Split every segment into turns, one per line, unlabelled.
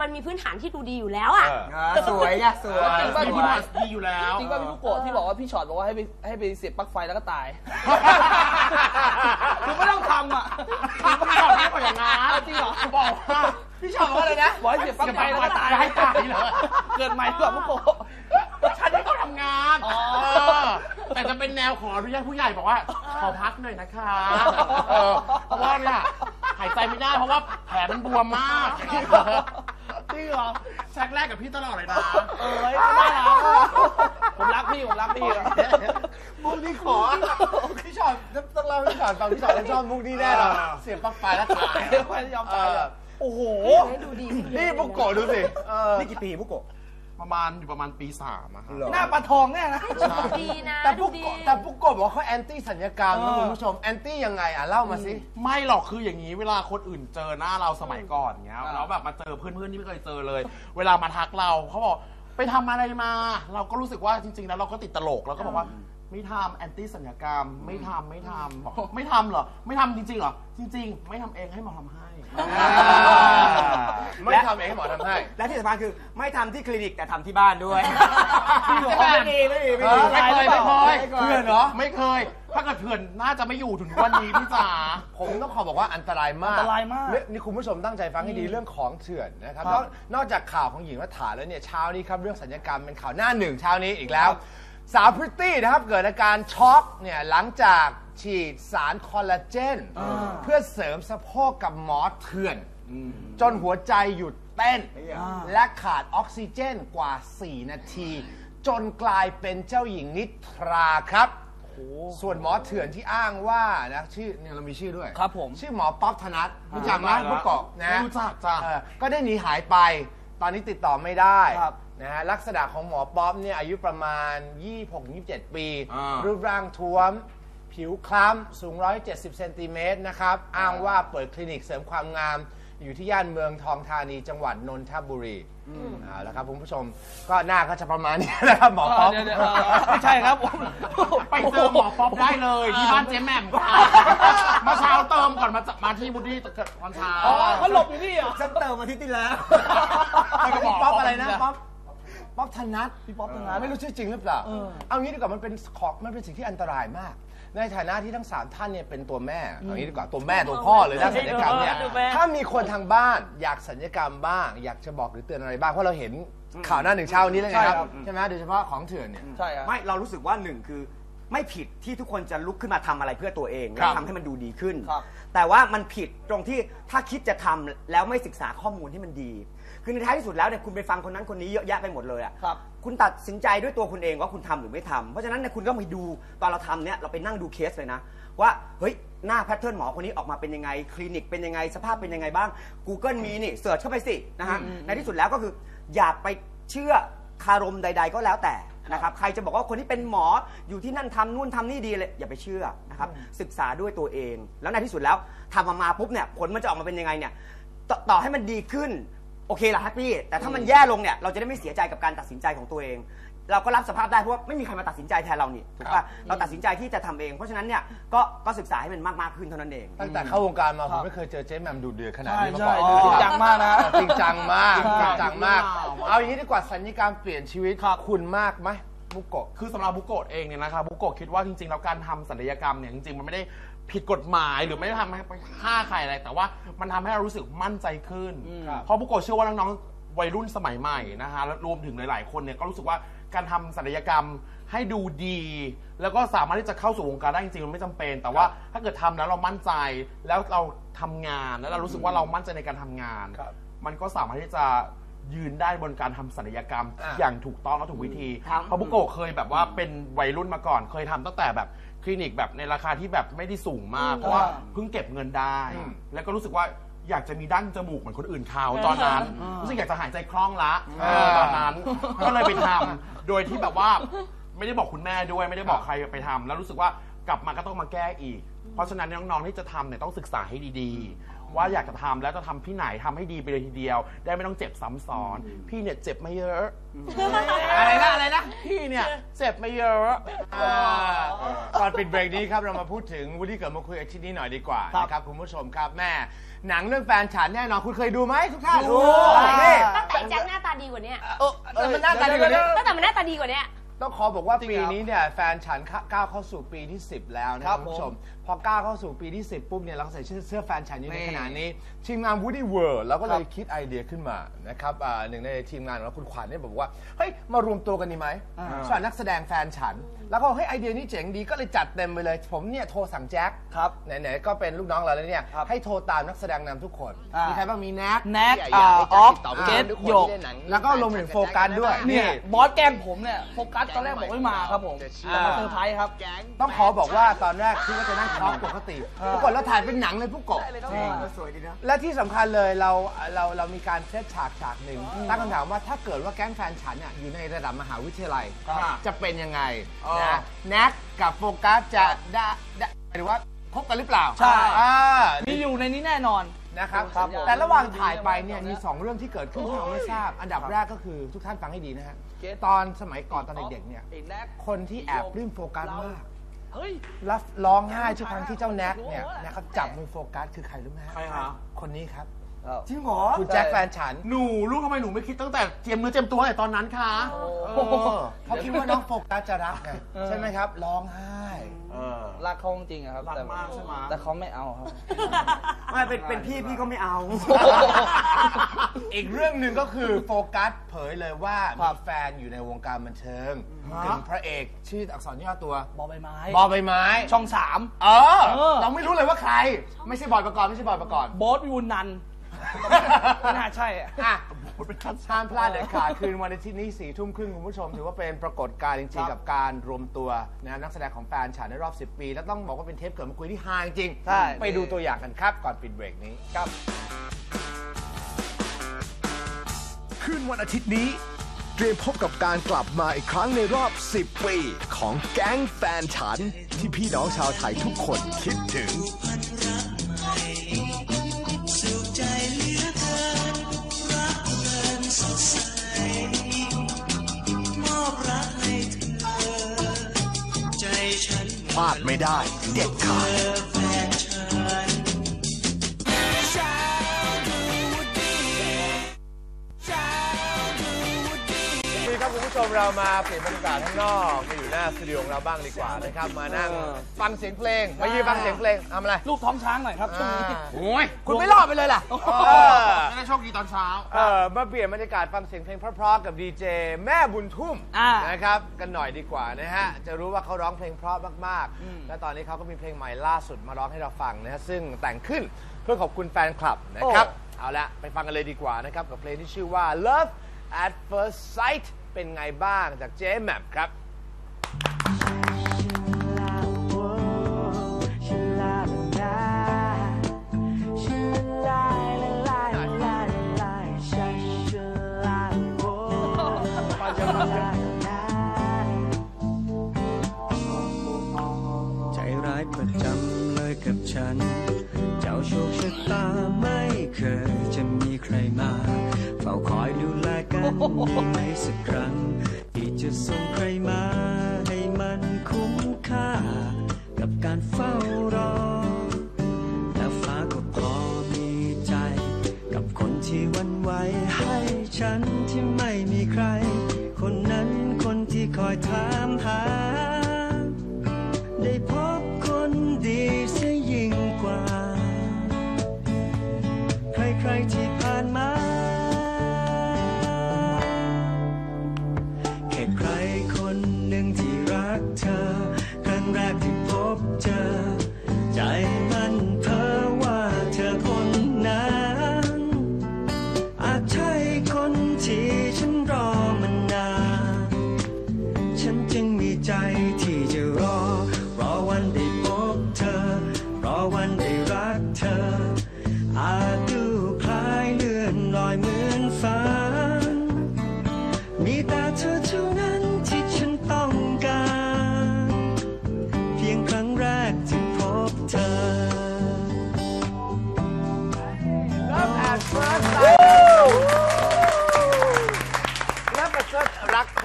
มันมีพื้นฐานที่ดูดีอยู่แล้วอะ
อ่าสวยไงสวย
จริงป่ะ
มี
พี่
พื้นฐานดีอยู่แล้ว
จริงป่ะพี่ลูกโกะที่บอกว่าพี่ช็อตบอกว่าให้ไปให้ไปเสียบปลั๊กไฟแล้วก็ตายคือไม่ต้องทำอะ
พี่ชอบมากกว่าอย่างนั้น
จริงเหรอ
บอกว่า
พี่ชอบว่าอะไรนะ
บอกให้เสียบปลั๊กไฟแล้วก็ตาย
ให้ตายเหรอ
เกิดใหม่หรือเปล่าพี่โกะ
ฉันให้เขาทำงาน
อ๋อ
เออแต่จะเป็นแนวขออนุญาตผู้ใหญ่บอกว่า ขอพักหน่อยนะคะเออเพราะว่าเนี่ยหายใจไม่ได้เพราะว่าแผลมันบวมมาก
จริงเหรอ
แช็กแรกกับพี่ตลอดเลยนะ
เอ้ยไม่ได้แล้วผมรักพี่ ผมรักพี่อะ
มุกนี้ขอพี่ชอบต้องเล่าให้พี่ชอบฟังพี่ชอบชอบมุกนี้แน่นอนเสียบปลั๊กไฟแล้วตาย
ไม่ยอมตายอะโอ้โห
ให้ดูดีขึ้
นี่บุกโกะดูสิเออ
นี่กี่ปีบุกโกะ
ประมาณอยู่ประมาณปีสามอะครับ
เหรอ
หน้าปลาทองแน่นะ
ดีนะ
แต่
ดู
บุก
ดี
โกะแต่บุกโกะบอกว่าเขาแอนตี้สัญญกรรมนะ
เออ
คุณผู้ชมแอนตี้ยังไงอะเล่ามาสิ
ไม่หรอกคืออย่างนี้เวลาคนอื่นเจอหน้าเราสมัยก่อนเงี้ย
อ่า
แล้วแบบมาเจอเพื่อนๆที่ไม่เคยเจอเลย เวลามาทักเราเขาบอกไปทำอะไรมา เราก็รู้สึกว่าจริงๆแล้วเราก็ติดตลกแล้วก็บอกว่าไม่ทำแอนตี้สัญญกรรม ไม่ทำไม่ทำบอกไม่ทำเหรอ ไม่ทำจริงๆเหรอ จริง ๆ ไม่ทำเองให้หมอทำให้
ไม่ทำเองให้หมอทำให้
และที่สำคัญคือไม่ทำที่คลินิกแต่ทำที่บ้านด้วย
ไม่ดีไม่ดีไม่ดี
ไม่เคยไม่เคย
เพื่อนเหรอ
ไม่เคย ถ้าเกิดเถื่อนน่าจะไม่อยู่ถึงวันนี้พี่จ๋า
ผมต้องขอบอกว่าอันตรายมาก
อันตรายมาก
เนี่ยนี่คุณผู้ชมตั้งใจฟังให้ดีเรื่องของเถื่อนนะครับ
ครั
นอบกนอกจากข่าวของหญิงรัฐาแล้วเนี่ยเช้านี้ครับเรื่องสัญญกรรมเป็นข่าวหน้าหนึ่งเช้านี้อีกแล้ว สาวพริตตี้นะครับเกิดอาการช็อกเนี่ยหลังจากฉีดสารคอลลาเจน เพื่อเสริมสะโพกกับหมอเถื่อน จนหัวใจหยุดเต้น และขาดออกซิเจนกว่า 4 นาที จนกลายเป็นเจ้าหญิงนิทราครับ ส่วนหมอเถื่อนที่อ้างว่านะชื่อเนี่ยเรามีชื่อด้วย
ครับผม
ชื่อหมอป๊อปธนัทรู้จักไหมผู้เกาะนะ
รู้จักจ้ะ
เออก็ได้หนีหายไป ตอนนี้ติดต่อไม่ได้
ครับ
นะฮะลักษณะของหมอป๊อปเนี่ยอายุประมาณ 26-27 ปี
อ่า
รูปร่างท้วม ผิวคล้ำสูง 170 เซนติเมตรนะครับ อ้างว่าเปิดคลินิกเสริมความงาม อยู่ที่ย่านเมืองทองธานีจังหวัดนนทบุรีเอาละครับคุณผู้ชมก็หน้าก็จะประมาณนี้นะครับหมอป๊อป
เดี๋ยวเดี๋ยวเอ่อไม่ใช่ครับผม
ไปเจอหมอป๊อปได้เลยที่บ้านเจ๊แหม่มค่ะมาเช้าเติมก่อนมาจะมาที่บุรีตอนเช้า
อ๋อเขาหลบอยู่นี่เหรอ
ฉันเติมอาทิตย์ที่แล้ว
แล้วก็บอก
ป๊อปอะไรนะป๊อป ป๊อปธนัท
พี่ป๊อปธนัท
ไม่รู้ชื่อจริงหรือเปล่า
เออ
เอางี้ดีกว่ามันเป็นของมันเป็นสิ่งที่อันตรายมาก ในฐานะที่ทั้งสามท่านเนี่ยเป็นตัวแม่เอางี้ดีกว่าตัวแม่ตัวพ่อเลยด้านศัลยกรรมเนี่ย
ตัวแม่
ถ้ามีคนทางบ้านอยากศัลยกรรมบ้าง อยากจะบอกหรือเตือนอะไรบ้างเพราะเราเห็นข่าวหน้าหนึ่งเช้านี้แล้วไงครับ
ใช่ครับ
ใช่ไหมโดยเฉพาะของเถื่อนเนี่ย
ใช่ครับ
ไม่เรารู้สึกว่าหนึ่งคือไม่ผิดที่ทุกคนจะลุกขึ้นมาทำอะไรเพื่อตัวเอง
ค
และ
รับ
ทำให้มันดูดีขึ้น
ครับ
แต่ว่ามันผิดตรงที่ถ้าคิดจะทำแล้วไม่ศึกษาข้อมูลที่มันดี คือในท้ายที่สุดแล้วเนี่ยคุณไปฟังคนนั้นคนนี้เยอะแยะไปหมดเลยอะ
ครับ
คุณตัดสินใจด้วยตัวคุณเองว่าคุณทำหรือไม่ทำเพราะฉะนั้นเนี่ยคุณก็ไปดูตอนเราทำเนี่ยเราไปนั่งดูเคสเลยนะ ว่าเฮ้ยหน้าแพทเทิร์นหมอคนนี้ออกมาเป็นยังไงคลินิกเป็นยังไงสภาพเป็นยังไงบ้าง Google มีนี่เสิร์ชเข้าไปสินะฮะในที่สุดแล้วก็คืออย่าไปเชื่อคารมใด ๆ ก็แล้วแต่นะครับใครจะบอกว่าคนที่เป็นหมออยู่ที่นั่นทำนู่นทำนี่ดีเลยอย่าไปเชื่อนะครับศึกษาด้วยตัวเอง แล้วในที่สุดแล้วทำมามาปุ๊บเนี่ยผลมันจะออกมาเป็นยังไงเนี่ยตต่อให้มันดีขึ้น โอเคละแฮปปี้แต่ถ้ามันแย่ลงเนี่ยเราจะได้ไม่เสียใจกับการตัดสินใจของตัวเอง เราก็รับสภาพได้เพราะว่าไม่มีใครมาตัดสินใจแทนเรานี่ถูกป่ะเราตัดสินใจที่จะทำเอง เพราะฉะนั้นเนี่ยก็ก็ศึกษาให้มันมากๆขึ้นเท่านั้นเอง
ตั้งแต่เข้าวงการมา
ค
ผ
รับ
มไม่เคยเจอเจ๊แหม่มดูเดือดขนาด
ใช่
นี้มา
ใช่
ก่อน
จริงจังมากนะ
จริงจังมาก
ใช่
จริงจังมาก เอาอย่างนี้ดีกว่าสัญญกรรมเปลี่ยนชีวิตคุณมากไหม บุกโกะ
คือสำหรับบุโกะเองเนี่ยนะครับบุโกะคิดว่าจริงๆแล้วการทำศัลยกรรมเนี่ยจริงๆมันไม่ได้ผิดกฎหมายหรือไม่ได้ทำให้ไปฆ่าใครอะไร แต่ว่ามันทำให้เรารู้สึกมั่นใจขึ้น
ครับ
เพราะบุโกะเชื่อว่าน้องๆวัยรุ่นสมัยใหม่นะฮะแล้วรวมถึงหลายๆ คนเนี่ยก็รู้สึกว่าการทำศัลยกรรมให้ดูดี แล้วก็สามารถที่จะเข้าสู่วงการได้จริงๆมันไม่จำเป็น แต่ว่าถ้าเกิดทำแล้วเรามั่นใจแล้วเราทำงานแล้วเรารู้สึกว่าเรามั่นใจในการทำงาน
ครับ
มันก็สามารถที่จะ ยืนได้บนการทำศัลยกรรม
อะ
อย่างถูกต้องและถูกวิธี
ครับ
เพราะบุโกะเคยแบบว่าเป็นวัยรุ่นมาก่อน เคยทำตั้งแต่แบบคลินิกแบบในราคาที่แบบไม่ได้สูงมาก เพราะว่าเพิ่งเก็บเงินได้แล้วก็รู้สึกว่าอยากจะมีดั้งจมูกเหมือนคนอื่นเขาตอนนั้น รู้สึกอยากจะหายใจคล่องละเออตอนนั้น ก็เลยไปทำโดยที่แบบว่าไม่ได้บอกคุณแม่ด้วยไม่ได้บอกใครไปทำแล้วรู้สึกว่ากลับมาก็ต้องมาแก้อีก เพราะฉะนั้นน้องๆที่จะทำเนี่ยต้องศึกษาให้ดีๆ ว่าอยากจะทำแล้วจะทำที่ไหนทำให้ดีไปเลยทีเดียว ได้ไม่ต้องเจ็บซ้ำซ้อน พี่เนี่ยเจ็บไม่เยอะ
อะไรนะอะไรนะ
พี่เนี่ยเจ็บไม่เยอะ
อ่าก่อนปิดเบรกนี้ครับเรามาพูดถึงวูดดี้เกิดมาคุยอาชีพนี้หน่อยดีกว่า
ครับ
นะครับคุณผู้ชมครับแม่หนังเรื่องแฟนฉันแน่นอนคุณเคยดูไหมทุกท่าน
ดู
นี่
ไป
มันหน้าตาดีกว่านี้
ตั้งแต่มันหน้าตาดีกว่าเนี้ย
ต้องขอบอกว่า
จริง
ปี
เหรอ
นี้เนี่ยแฟนฉันก้าวเข้าสู่ปีที่ 10 แล้วนะค
ครั
รับบคุณผู้ชม พอก้าวเข้าสู่ปีที่ 10 ปุ๊บเนี่ยเราก็ใส่เสื้อเสื้อแฟนฉันอยู่ใน
นี่
ขณะนี้ ทีมงาน Woody World เราก็เล
ค
ย
รับ
คิดไอเดียขึ้นมานะครับอ่าหนึ่งในทีมงานของเราคุณขวัญเนี่ยบอกว่าเฮ้ยมารวมตัวกันดีไหมสอนนักแสดงแฟนฉัน แล้วก็เฮ้ยไอเดียนี้เจ๋งดีก็เลยจัดเต็มไปเลย ผมเนี่ยโทรสั่งแจ็ค
ครับ
ไหนๆ ก็เป็นลูกน้องเราแล้วเนี่ย
ครับ
ให้โทรตามนักแสดงนำทุกคน
อ่ามี
มีใครบ้างมีแน็ก
แน็ก
ที่ยากให้
อ่า
แจ็คติดต่อไป
ออฟเกต
ทุคน
หยก
ที่เล่นหนังแล้วก็รวมถึงโฟกัสด้วย
เนี่ยบอสแกล้งผมเนี่ยโฟกัสตอนแรกบอกไม่มาครับผมแต่มาเซอร์ไพรส์ครับ
ต้องขอบอกว่าตอนแรกคิดว่าจะนั่งท็อกปกติปรากฏเราถ่ายเป็นหนังเลยผู้กบและที่สำคัญเลยเราเราเรามีการเซตฉากฉากหนึ่งตั้งคำถามว่าถ้าเกิดว่าแก๊งแฟนฉันเนี่ยอยู่ในระดับมหาวิทยาลัย
ครับ
จะเป็นยังไง
อ๋อ
นะแน็กกับโฟกัสจะได้ได้หรือว่าพบกันหรือเปล่า
ใช่
อ่า
มีอยู่ในนี้แน่นอน
นะครับ
ครับผม
แต่ระหว่างถ่ายไปเนี่ยมี 2 เรื่องที่เกิดขึ้นที่เราไม่ทราบ อันดับแรกก็คือทุกท่านฟังให้ดีนะฮะ
เกต
ตอนสมัยก่อนตอนเด็กๆเนี่ย
ไอ้แน็ก
คนที่แอบปลื้มโฟกัสมาก
เฮ้ย
แล้วร้องไห้ทุกครั้งที่เจ้าแน็กเนี่ยนะครับจับมือโฟกัสคือใครรู้ไหมฮะ
ใครฮะ
คนนี้ครับ
จริงเหรอ
คุณแจ็คแฟนฉัน
หนูลูกทำไมหนูไม่คิดตั้งแต่เจียมเนื้อเจียมตัวแต่ตอนนั้นคะ
เออเขาคิดว่าน้องโฟกัสจะรักไงใช่ไหมครับ ร้องไห้
เออ
รักเขาจริงๆอะครับ
รัก
แต่
มากใช่ไหม
แต่เขาไม่เอาครับ
ไม่เป็นเป็นพี่พี่ก็ไม่เอา
อีกเรื่องหนึ่งก็คือโฟกัสเผยเลยว่า
ครั
มี
บ
แฟนอยู่ในวงการบันเทิงถึงพระเอกชื่ออักษรย่อตัว
บอใบไม้
บอใบไม้
ช่องสาม
เออ
เออ
เราไม่รู้เลยว่าใคร ไม่ใช่บอยประกอบไม่ใช่บอยประกอบ
โบอสวิวุลนัน ไม่น่าใช่อะ
อะห้ามพลาดเด็ดขาดคืนวันอาทิตย์นี้สี่ทุ่มครึ่งคุณผู้ชม ถือว่าเป็นปรากฏการณ์จริง ๆ กับการรวมตัวนะนักแสดงของแฟนฉันในรอบ 10 ปี แล้วต้องบอกว่าเป็นเทปเกิดมาคุยที่ฮาจริงๆ
ใช่
ไปดูตัวอย่างกันครับ ก่อนปิดเบรกนี้
ครับ
คืนวันอาทิตย์นี้ เตรียมพบกับการกลับมาอีกครั้งในรอบ 10 ปี ของแก๊งแฟนฉัน ที่พี่น้องชาวไทยทุกคนคิดถึง ลาดไม่ได้ เด็ดขาด
ชมเรามาเปลี่ยนบรรยากาศข้างนอกมาอยู่หน้าสตูดิโอของเราบ้างดีกว่านะครับ มานั่ง
เออ
ฟังเสียงเพลงมายืนฟังเสียงเพลงทำอะไร
ลูกท้องช้างหน่อยครับช่วงนี้
อ่า
โอ้ย
คุณไม่รอดไปเลยล่ะ
โอ้โห
เออ
ไม่ได้โชคดีตอนเช้า
เออมาเปลี่ยนบรรยากาศฟังเสียงเพลงเพราะๆกับดีเจแม่บุญทุ่ม
อ่า
นะครับกันหน่อยดีกว่านะฮะจะรู้ว่าเขาร้องเพลงเพราะมากๆ และตอนนี้เขาก็มีเพลงใหม่ล่าสุดมาร้องให้เราฟังนะฮะซึ่งแต่งขึ้นเพื่อขอบคุณแฟนคลับนะครับ เอาละไปฟังกันเลยดีกว่านะครับกับเพลงที่ชื่อว่า Love at First Sight เป็นไงบ้างจากเจ๊แมปครับ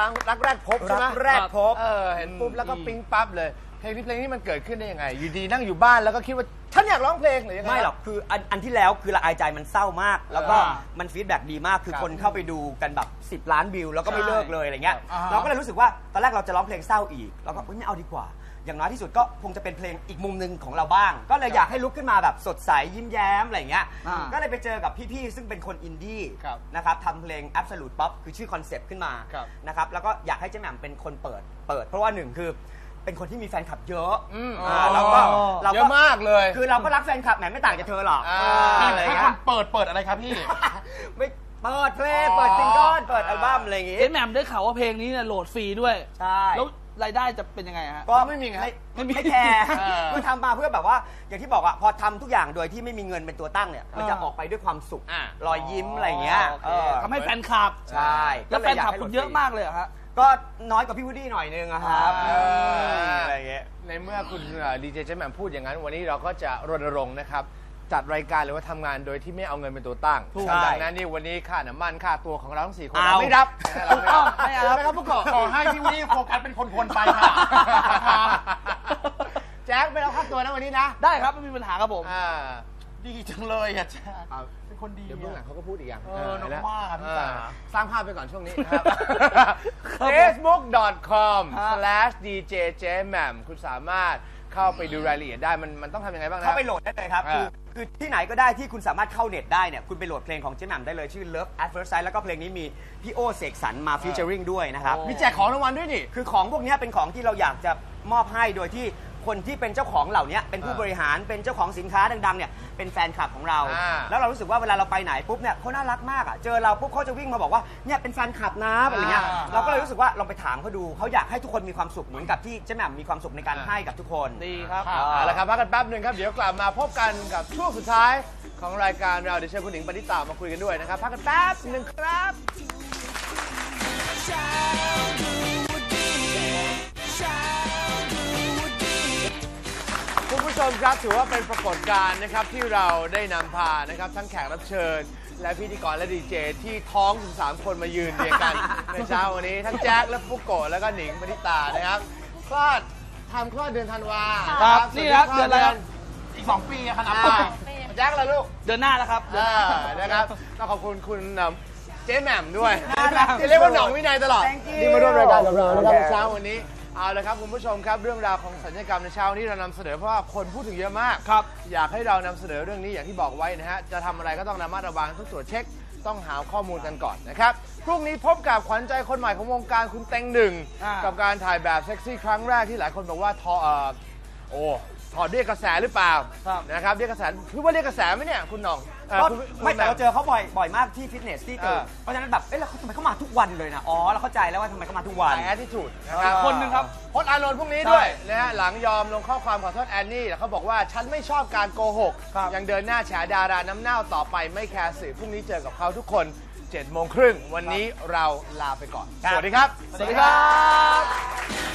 รักครั้งรักแรกพบใช่ไหม
รักแรกพบ
เออเห็นปุ๊บแล้วก็ปิ๊งปั๊บเลยเพลงนี้เพลงนี้มันเกิดขึ้นได้ยังไง อยู่ดีนั่งอยู่บ้านแล้วก็คิดว่าฉันอยากร้องเพลงหรือยังไง
ไม่หรอกคืออันอันที่แล้วคือละอายใจมันเศร้ามาก แล้วก็
อ่า
มันฟีดแบ็กดีมากคือ
ครับ
คนเข้าไปดูกันแบบ 10 ล้านวิว แล้วก็ไม่
ใช่
เลิกเลยอะไรเงี้ย
อ่าฮะ
เราก็เลยรู้สึกว่าตอนแรกเราจะร้องเพลงเศร้าอีกเราก็เอ้ยไม่เอาดีกว่า อย่างน้อยที่สุดก็คงจะเป็นเพลงอีกมุมหนึ่งของเราบ้าง ก็เลยอยากให้ลุกขึ้นมาแบบสดใสยิ้มแย้มอะไรเงี้ย
อ่า
ก็เลยไปเจอกับพี่ๆซึ่งเป็นคนอินดี้
ครับ
นะครับทำเพลง Absolute Pop คือชื่อคอนเซปต์ขึ้นมา
ครับ
นะครับแล้วก็อยากให้เจ๊แหม่มเป็นคนเปิดเปิด เพราะว่าหนึ่งคือเป็นคนที่มีแฟนคลับเยอะ
อืม
อ่าแล้วก็เรา
เย
ก็
อะมากเลย
คือเราก็รักแฟนคลับแหมไม่ต่างจากเธอหรอก
อ่า
อะไร
ถ้า
เงี้
ค
ย
นเปิดเปิดอะไรครับพี่
ไม่เปิดเพลงเปิดซิงเกิลเปิดอัลบั้มอะไรอย่างงี้
เจ๊แหม่มได้ข่าวว่าเพลงนี้เนี่ยโหลดฟรีด้วย
ใช่
แล้ว รายได้จะเป็นยังไงฮะ
ก็
ไม่มีไง
ไม่ไม่แคร์
เออ
คือทำมาเพื่อแบบว่า อย่างที่บอกอะพอทำทุกอย่างโดยที่ไม่มีเงินเป็นตัวตั้งเนี่ย มันจะออกไปด้วยความสุข
อะ
รอยยิ้มอะไรอย่างเงี้ย
โอเค
เออ
ทำให้แฟนคลับ
ใช่
แล้วแฟนคลับคุณเยอะมากเลยเหรอฮะ
ก็น้อยกว่าพี่วูดดี้หน่อยนึงอะครับ
เออ
อะไรอย่างเงี้ย
ในเมื่อคุณดีเจเจแหม่มพูดอย่างนั้น วันนี้เราก็จะรณรงค์นะครับ จัดรายการหรือว่าทำงานโดยที่ไม่เอาเงินเป็นตัวตั้ง
ถูก
ดังนั้นนี่วันนี้ค่าน้ำมันค่าตัวของเราทั้งสี่คน
เอา
เราไม่รับ
ถูกต้องไม่เอา
ไม่รับพวกเกาะ
ขอให้พี่วูดดี้โฟกัสเป็นคนๆไปค่ะ
แจ็คไม่รับค่าตัวนะวันนี้นะ
ได้ครับไม่มีปัญหาครับผม
อ่า
ดีจังเลยอะแจ๊ค
เอา
เป็นคนดี
เดี๋ยวเบื้องหลังเขาก็พูดอีกอย่าง
เออน้อง
ห็แล้ว
ว่าครับพี่จ๋า
เออสร้างภาพไปก่อนช่วงนี้นะครับ facebook.com/djjmam คุณสามารถเข้าไปดูรายละเอียดได้มันมันต้องทำยังไงบ้างนะ
เข้าไปโหลดได้เลยครับ
อ่า
คือ คือที่ไหนก็ได้ที่คุณสามารถเข้าเน็ตได้เนี่ย คุณไปโหลดเพลงของเจ๊แหม่มได้เลยชื่อ Love at First Sight แล้วก็เพลงนี้มีพี่โอเสกสรรมาฟีเจอริงด้วยนะครับ
มีแจกของรางวัลด้วยนี่
คือของพวกเนี้ยเป็นของที่เราอยากจะมอบให้โดยที่ คนที่เป็นเจ้าของเหล่านี้เป็นผู้
อ่า
บริหารเป็นเจ้าของสินค้าดังๆเนี่ยเป็นแฟนคลับของเรา
อ่า
แล้วเรารู้สึกว่าเวลาเราไปไหนปุ๊บเนี่ยเขาน่ารักมากอะเจอเราปุ๊บเขาจะวิ่งมาบอกว่าเนี่ยเป็นแฟนคลับนะอะไรเงี้ย
อ่า
เราก็เลยรู้สึกว่าลองไปถามเขาดูเขาอยากให้ทุกคนมีความสุขเหมือนกับที่เจ๊แหม่มมีความสุขในการ
อ่า
ให้กับทุกคน
ดีครับ
เอาละครับพักกันแป๊บหนึ่งครับ เดี๋ยวกลับมาพบกันกับช่วงสุดท้ายของรายการเราเดี๋ยวเชิญคุณหญิงปณิตามาคุยกันด้วยนะครับพักกันแป๊บหนึ่งครับคุ ผู้ชมครับถือว่าเป็นปรากฏการณ์นะครับที่เราได้นำพานะครับทั้งแขกรับเชิญ และพิธีกรและดีเจที่ท้องถึง3คนมายืนเรียงกัน ในเช้าวันนี้ทั้งแจ็คและฟุกโกะแล้วก็หนิงปณิตานะครับคลอดทำคลอดเดือนธันวา
ครับ
ส่ว
นี่ครับ
ที่คล
เดือนอะไรครับ
อีกสองปีอะครับ
อ่า
นับไป
แจ็คละลูก
เดือนหน้าแล้วครับ
เออนะครับต้องขอบคุณคุณเอิ่มเจ๊แหม่มด้วย
น่ารักที่สุด
ที่เรียกว่าหนองวินัยตลอด
Thank you
ที่มาร่วมรายการกับเรานะครับ
โอเค
ในเช้าวันนี้ เอาละครับคุณผู้ชมครับเรื่องราวของสัญญกรรมในเช้านี้เรานำเสนอเพราะว่าคนพูดถึงเยอะมาก
ครับ
อยากให้เรานำเสนอเรื่องนี้อย่างที่บอกไว้นะฮะ จะทำอะไรก็ต้องระมัดระวังต้องตรวจเช็ค ต้องหาข้อมูลกันก่อนนะครับ พรุ่งนี้พบกับขวัญใจคนใหม่ของวงการคุณเต็งหนึ่ง
อ่ากั
กับการถ่ายแบบเซ็กซี่ครั้งแรกที่หลายคนบอกว่าทอเอ่อโอ้ถ อดเรียกกระแสหรือเปล่า
ครับ
นะครับเรียกกระแสคือว่าเรียกกระแสไหมเนี่ยคุณหน่องเอ่อ
ก็
คุณคุณ
ไม่แต่
แห
เราเจอเขาบ่อยบ่อยมากที่ฟิตเนสที่ตื่น
เออ
เพราะฉะนั้นแบบเอ๊ะแล้วเขาทำไมเขามาทุกวันเลยนะอ๋อเราเข้าใจแล้วว่าทำไมเขามาทุกวัน
ถ่ายแอ t ทิจูดนะครับ
คนหนึ่งครับ
พจน์อานนท์พรุ่งนี้ด้วยนะฮะหลังยอมลงข้อความขอโทษแอนนี่แล้วเขาบอกว่าฉันไม่ชอบการโกหก
ครับ
ยังเดินหน้าแฉดาราน้ำเน่าต่อไปไม่แคร์สื่อพรุ่งนี้เจอกับเขาทุกคน7โมงครึ่งวันนี้เราลาไปก่อน
ครับ
สวัสดีครับ
สวัสดีครับ